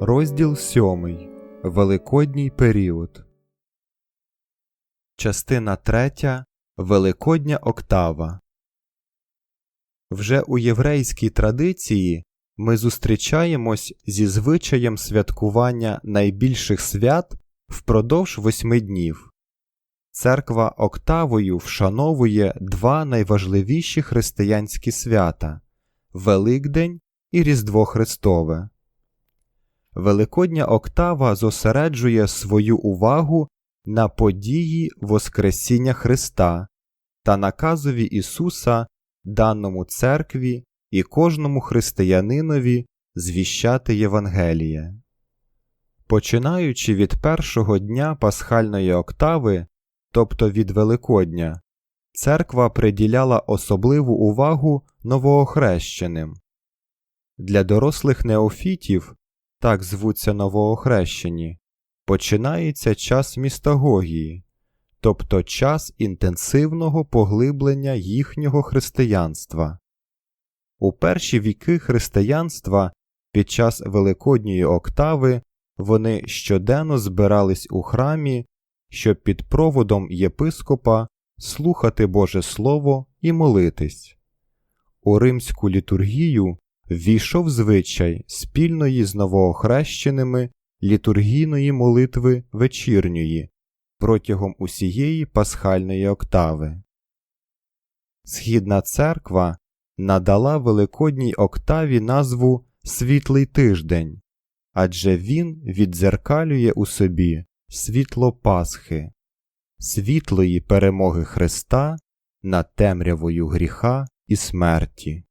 Розділ сьомий. Великодній період. Частина третя. Великодня октава. Вже у єврейській традиції ми зустрічаємось зі звичаєм святкування найбільших свят впродовж восьми днів. Церква октавою вшановує два найважливіші християнські свята Великдень і Різдво Христове. Великодня октава зосереджує свою увагу на події Воскресіння Христа та наказові Ісуса, даному церкві і кожному християнинові звіщати Євангеліє. Починаючи від першого дня пасхальної октави, тобто від Великодня, церква приділяла особливу увагу новоохрещеним. Для дорослих неофітів так звуться новоохрещені, починається час містагогії, тобто час інтенсивного поглиблення їхнього християнства. У перші віки християнства під час Великодньої октави вони щоденно збирались у храмі, щоб під проводом єпископа слухати Боже Слово і молитись. У римську літургію ввійшов звичай спільної з новоохрещеними літургійної молитви вечірньої протягом усієї пасхальної октави. Східна церква надала Великодній октаві назву Світлий тиждень, адже він віддзеркалює у собі світло Пасхи, світлої перемоги Христа над темрявою гріха і смерті.